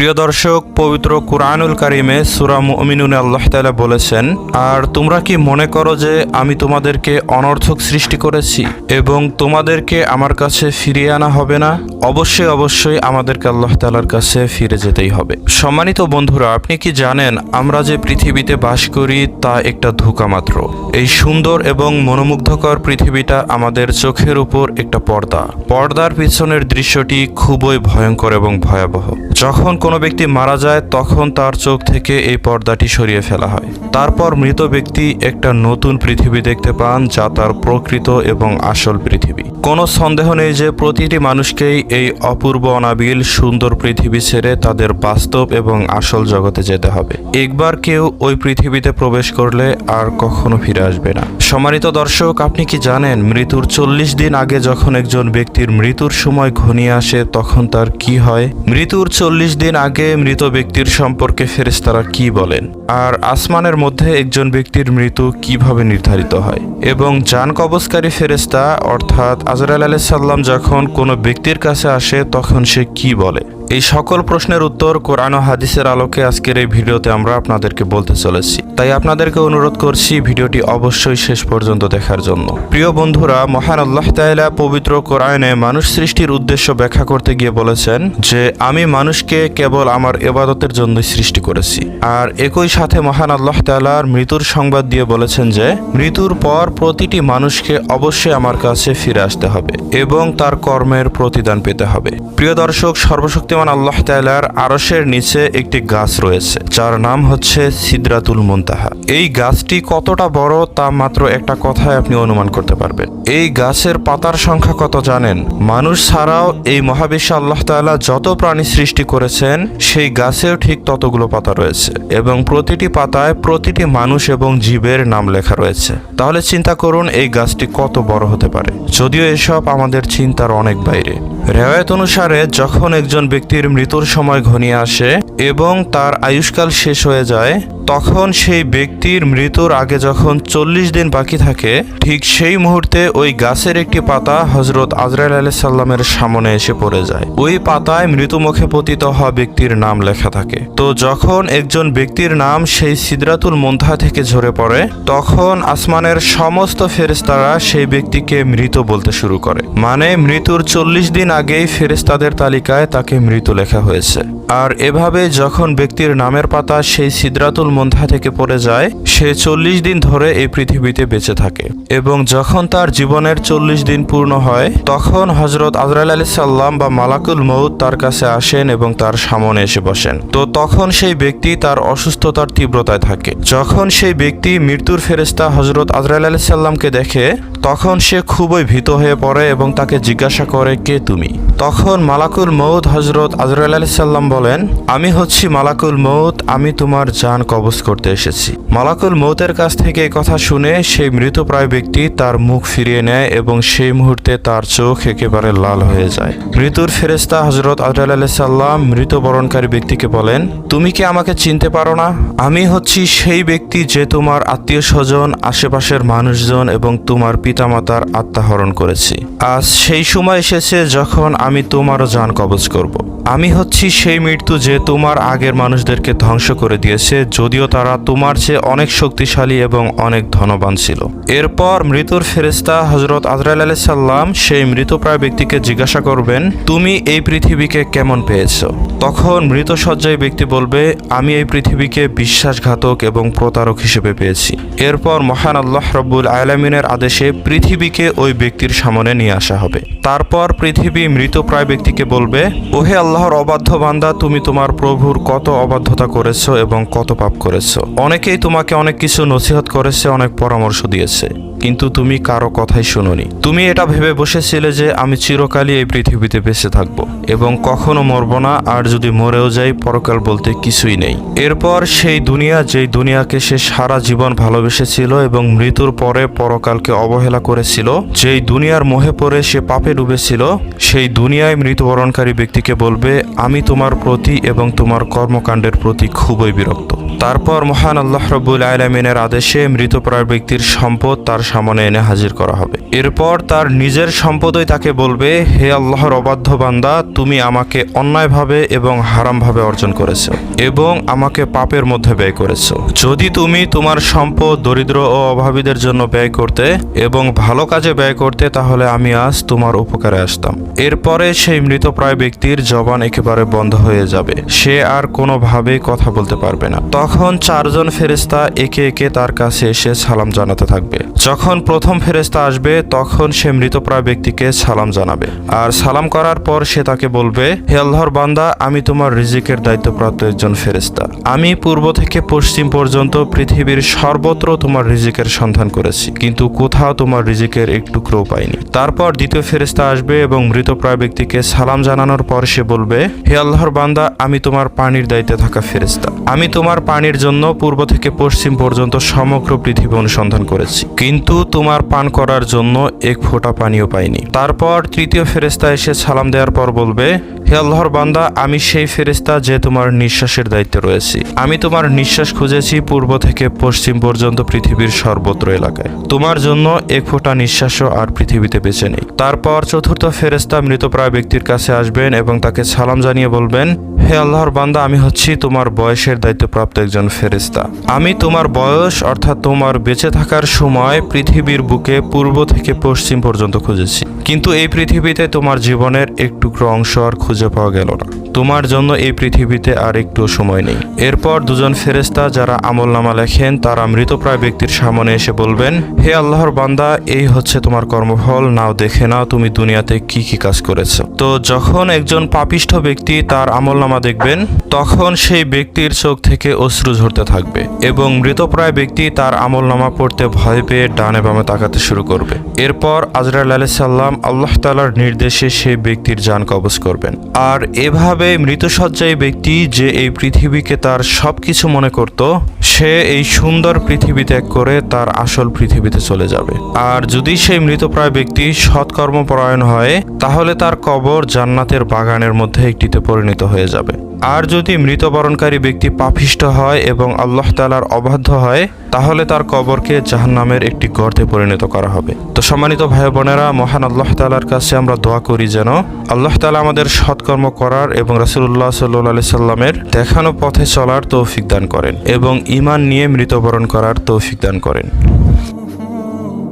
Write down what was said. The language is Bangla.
প্রিয় দর্শক, পবিত্র কুরআনুল কারিমে সুরা মুমিনুনে আল্লাহ তাআলা বলেছেন, আর তোমরা কি মনে করো যে আমি তোমাদেরকে অনর্থক সৃষ্টি করেছি এবং তোমাদেরকে আমার কাছে ফিরিয়ে আনা হবে না? অবশ্যই অবশ্যই আমাদেরকে আল্লাহ তাআলার কাছে ফিরে যেতেই হবে। সম্মানিত বন্ধুরা, আপনি কি জানেন আমরা যে পৃথিবীতে বাস করি তা একটা ধোঁকা মাত্র? এই সুন্দর এবং মনোমুগ্ধকর পৃথিবীটা আমাদের চোখের উপর একটা পর্দা। পর্দার পিছনের দৃশ্যটি খুবই ভয়ঙ্কর এবং ভয়াবহ। যখন কোনো ব্যক্তি মারা যায়, তখন তার চোখ থেকে এই পর্দাটি সরিয়ে ফেলা হয়। তারপর মৃত ব্যক্তি একটা নতুন পৃথিবী দেখতে পান, যা তার প্রকৃত এবং আসল পৃথিবী। কোনো সন্দেহ নেই যে প্রতিটি মানুষকেই এই অপূর্ব অনাবিল সুন্দর পৃথিবী ছেড়ে তাদের বাস্তব এবং আসল জগতে যেতে হবে। একবার কেউ ওই পৃথিবীতে প্রবেশ করলে আর কখনো ফিরে আসবে না। সম্মানিত দর্শক, আপনি কি জানেন মৃত্যুর চল্লিশ দিন আগে যখন একজন ব্যক্তির মৃত্যুর সময় ঘনিয়ে আসে তখন তার কি হয়? মৃত্যুর চল্লিশ দিন আগে মৃত ব্যক্তির সম্পর্কে ফেরেশতারা কি বলেন? আর আসমানের মধ্যে একজন ব্যক্তির মৃত্যু কীভাবে নির্ধারিত হয়? এবং জান কবজকারী ফেরেশতা, অর্থাৎ আজরাল আলাইসাল্লাম যখন কোনো ব্যক্তির কাছে আসে তখন সে কি বলে? এই সকল প্রশ্নের উত্তর কোরআন ও হাদিসের আলোকে আজকের এই ভিডিওতে আমরা আপনাদেরকে বলতে চলেছি। তাই আপনাদেরকে অনুরোধ করছি ভিডিওটি অবশ্যই শেষ পর্যন্ত দেখার জন্য। প্রিয় বন্ধুরা, মহান আল্লাহ তাআলা পবিত্র কোরআনে মানুষ সৃষ্টির উদ্দেশ্য ব্যাখ্যা করতে গিয়ে বলেছেন যে, আমি মানুষকে কেবল আমার এবাদতের জন্যই সৃষ্টি করেছি। আর একই সাথে মহান আল্লাহ তাআলার মৃত্যুর সংবাদ দিয়ে বলেছেন যে, মৃত্যুর পর প্রতিটি মানুষকে অবশ্যই আমার কাছে ফিরে আসতে হবে এবং তার কর্মের প্রতিদান পেতে হবে। প্রিয় দর্শক সর্বশক্তিমান আল্লাহ তাআলার আরশের নিচে একটি গাছ রয়েছে, যার নাম হচ্ছে সিদরাতুল মুনতাহা। এই গাছটি কতটা বড় তা মাত্র একটা কথায় আপনি অনুমান করতে পারবেন। এই গাছের পাতার সংখ্যা কত জানেন? মানুষ ছাড়াও এই মহাবিশ্ব আল্লাহ তাআলা যত প্রাণী সৃষ্টি করেছেন, সেই গাছেও ঠিক ততগুলো পাতা রয়েছে এবং প্রতিটি পাতায় প্রতিটি মানুষ এবং জীবের নাম লেখা রয়েছে। তাহলে চিন্তা করুন, এই গাছটি কত বড় হতে পারে। যদিও এসব আমাদের চিন্তার অনেক বাইরে। রেওয়ায়ত অনুসারে, যখন একজন ব্যক্তির মৃত্যুর সময় ঘনিয়ে আসে এবং তার আয়ুষ্কাল শেষ হয়ে যায় তখন সেই ব্যক্তির মৃত্যুর আগে যখন চল্লিশ দিন বাকি থাকে, ঠিক সেই মুহূর্তে ওই গাছের একটি পাতা হজরত আজরাইল আলাহ সাল্লামের সামনে এসে পড়ে যায়। ওই পাতায় মৃত্যুমুখে পতিত হওয়া ব্যক্তির নাম লেখা থাকে। তো যখন একজন ব্যক্তির নাম সেই সিদরাতুল মন্থা থেকে ঝরে পড়ে, তখন আসমানের সমস্ত ফেরেস্তারা সেই ব্যক্তিকে মৃত বলতে শুরু করে। মানে মৃত্যুর চল্লিশ দিন আগেই ফেরেস্তাদের তালিকায় তাকে মৃত লেখা হয়েছে। আর এভাবে যখন ব্যক্তির নামের পাতা সেই সিদরাতুল মন্থা থেকে পড়ে যায়, সে চল্লিশ দিন ধরে এই পৃথিবীতে বেঁচে থাকে। এবং যখন তার জীবনের চল্লিশ দিন পূর্ণ হয়, তখন হজরত আজরাল আলী সাল্লাম বা মালাকুল মৌদ তার কাছে আসেন এবং তার সামনে এসে বসেন। তো তখন সেই ব্যক্তি তার অসুস্থতার তীব্রতায় থাকে। যখন সেই ব্যক্তি মৃত্যুর ফেরেস্তা হজরত আজরাল আলী সাল্লামকে দেখে তখন সে খুবই ভীত হয়ে পড়ে এবং তাকে জিজ্ঞাসা করে, কে তুমি? তখন মালাকুল মৌদ হজরত আজরাল আলী সাল্লাম বলেন, আমি হচ্ছি মালাকুল মৌত আমি তোমার জান কবজ করতে এসেছি। মালাকুল মৌতের কাছ থেকে কথা শুনে সেই মৃতপ্রায় ব্যক্তি তার মুখ ফিরিয়ে নেয় এবং সেই মুহূর্তে তার চোখ একেবারে লাল হয়ে যায়। মৃত্যুর ফেরেস্তা হজরত আজরাল আলী সাল্লাম মৃতবরণকারী ব্যক্তিকে বলেন, তুমি কি আমাকে চিনতে পারো না? আমি হচ্ছি সেই ব্যক্তি যে তোমার আত্মীয় স্বজন, আশেপাশের মানুষজন এবং তোমার পিতামাতার আত্মাহরণ করেছি। আজ সেই সময় এসেছে যখন আমি তোমারও জান কবজ করব। আমি হচ্ছি সেই মৃত্যু যে তোমার আগের মানুষদেরকে ধ্বংস করে দিয়েছে, যদিও তারা তোমার চেয়ে অনেক শক্তিশালী এবং অনেক ধনবান ছিল। এরপর মৃত্যুর ফেরেস্তা হজরত আজরাইল আলি সাল্লাম সেই মৃতপ্রায় ব্যক্তিকে জিজ্ঞাসা করবেন, তুমি এই পৃথিবীকে কেমন পেয়েছ? তখন মৃত সজ্জায় ব্যক্তি বলবে, আমি এই পৃথিবীকে বিশ্বাসঘাতক এবং প্রতারক হিসেবে পেয়েছি। এরপর মহান আল্লাহ রব্বুল আলমিনের আদেশে পৃথিবীকে ওই ব্যক্তির সামনে নিয়ে আসা হবে। তারপর পৃথিবী মৃতপ্রায় ব্যক্তিকে বলবে, ওহে আল্লাহর অবাধ্য বান্দা, তুমি তোমার প্রভুর কত অবাধ্যতা করেছ এবং কত পাপ করেছ। অনেকেই তোমাকে অনেক কিছু নসিহত করেছে, অনেক পরামর্শ দিয়েছে। কিন্তু তুমি কারও কথাই শুনোনি। তুমি এটা ভেবে বসেছিলে যে আমি চিরকালই এই পৃথিবীতে বেঁচে থাকব এবং কখনো মরব না, আর যদি মরেও যাই, পরকাল বলতে কিছুই নেই। এরপর সেই দুনিয়া, যেই দুনিয়াকে সে সারা জীবন ভালোবেসেছিল এবং মৃত্যুর পরে পরকালকে অবহেলা করেছিল, যেই দুনিয়ার মোহে পড়ে সে পাপে ডুবেছিল, সেই দুনিয়ায় মৃত্যুবরণকারী ব্যক্তিকে বলবে, আমি তোমার প্রতি এবং তোমার কর্মকাণ্ডের প্রতি খুবই বিরক্ত। তারপর মহান আল্লাহ রব্বুল আলমিনের আদেশে মৃতপ্রায় ব্যক্তির সম্পদ তার সামনে এনে হাজির করা হবে। এরপর তার নিজের সম্পদই তাকে বলবে, হে আল্লাহর অবাধ্য বান্দা, তুমি আমাকে অন্যায়ভাবে এবং হারামভাবে অর্জন করেছ এবং আমাকে পাপের মধ্যে ব্যয় করেছ। যদি তুমি তোমার সম্পদ দরিদ্র ও অভাবীদের জন্য ব্যয় করতে এবং ভালো কাজে ব্যয় করতে, তাহলে আমি আজ তোমার উপকারে আসতাম। এরপরে সেই মৃতপ্রায় ব্যক্তির জবান একেবারে বন্ধ হয়ে যাবে। সে আর কোনোভাবে কথা বলতে পারবে না। তখন চারজন ফেরেস্তা একে একে তার কাছে এসে সালাম জানাতে থাকবে। যখন প্রথম ফেরেস্তা আসবে, তখন সে মৃতপ্রায় ব্যক্তিকে সালাম জানাবে। আর সালাম করার পর সে তাকে বলবে, হে আল্লাহর বান্দা, আমি তোমার রিজিকের দায়িত্বপ্রাপ্ত একজন ফেরেস্তা আমি পূর্ব থেকে পশ্চিম পর্যন্ত পৃথিবীর সর্বত্র তোমার রিজিকের সন্ধান করেছি, কিন্তু কোথাও তোমার রিজিকের এক টুকরো পাইনি। তারপর দ্বিতীয় ফেরেস্তা আসবে এবং মৃতপ্রায় ব্যক্তিকে সালাম জানানোর পর সে বলবে, হে আল্লাহর বান্দা, আমি তোমার পানির দায়িত্বে থাকা ফেরেস্তা আমি তোমার পানির জন্য পূর্ব থেকে পশ্চিম পর্যন্ত সমগ্র পৃথিবী অনুসন্ধান করেছি। কিন্তু তোমার পান করার জন্য এক ফোঁটা পানিও পাইনি। তারপর তৃতীয় ফেরেস্তা এসে সালাম দেওয়ার পর বলবে, হে আল্লাহর বান্দা, আমি সেই ফেরেস্তা যে তোমার নিঃশ্বাসের দায়িত্বে রয়েছি। আমি তোমার নিঃশ্বাস খুঁজেছি পূর্ব থেকে পশ্চিম পর্যন্ত পৃথিবীর সর্বত্র এলাকায়। তোমার জন্য এক ফোঁটা নিঃশ্বাসও আর পৃথিবীতে বেঁচে নেই। তারপর চতুর্থ ফেরেস্তা মৃতপ্রায় ব্যক্তির কাছে আসবেন এবং তাকে সালাম জানিয়ে বলবেন হে আল্লাহর বান্দা, আমি হচ্ছি তোমার বয়সের দায়িত্বপ্রাপ্ত একজন ফেরিস্তা আমি তোমার বয়স, অর্থাৎ তোমার বেঁচে থাকার সময়, পৃথিবীর বুকে পূর্ব থেকে পশ্চিম পর্যন্ত খুঁজেছি। কিন্তু এই পৃথিবীতে তোমার জীবনের এক টুকরো অংশ আর খুঁজে পাওয়া গেল না। তোমার জন্য এই পৃথিবীতে আর একটু সময় নেই। এরপর দুজন ফেরেস্তা যারা আমল নামা লেখেন, তারা মৃতপ্রায় ব্যক্তির সামনে এসে বলবেন, হে আল্লাহর বান্দা, এই হচ্ছে তোমার কর্মফল। নাও দেখে নাও তুমি দুনিয়াতে কি কি কাজ করেছ। তো যখন একজন পাপিষ্ঠ ব্যক্তি তার আমল নামা দেখবেন, তখন সেই ব্যক্তির চোখ থেকে অশ্রু ঝরতে থাকবে এবং মৃতপ্রায় ব্যক্তি তার আমল নামা পড়তে ভয় পেয়ে ডানে বামে তাকাতে শুরু করবে। এরপর আজরাল আলাইহিস সাল্লাম আল্লাহ তালার নির্দেশে সেই ব্যক্তির যান কবজ করবেন। আর এভাবে মৃতসজ্জায় ব্যক্তি যে এই পৃথিবীকে তার সব কিছু মনে করত, সে এই সুন্দর পৃথিবী ত্যাগ করে তার আসল পৃথিবীতে চলে যাবে। আর যদি সেই মৃতপ্রায় ব্যক্তি সৎকর্মপরায়ণ হয়, তাহলে তার কবর জান্নাতের বাগানের মধ্যে একটিতে পরিণত হয়ে যাবে। আর যদি মৃতবরণকারী ব্যক্তি পাপিষ্ট হয় এবং আল্লাহ তালার অবাধ্য হয়, তাহলে তার কবরকে জাহান্নামের একটি গর্তে পরিণত করা হবে। তো সম্মানিত ভাই বোনেরা, মহান আল্লাহ তালার কাছে আমরা দোয়া করি যেন আল্লাহ তালা আমাদের সৎকর্ম করার এবং রাসুল্লাহ সাল্লি সাল্লামের দেখানো পথে চলার তৌফিক দান করেন এবং ইমান নিয়ে মৃতবরণ করার তৌফিক দান করেন।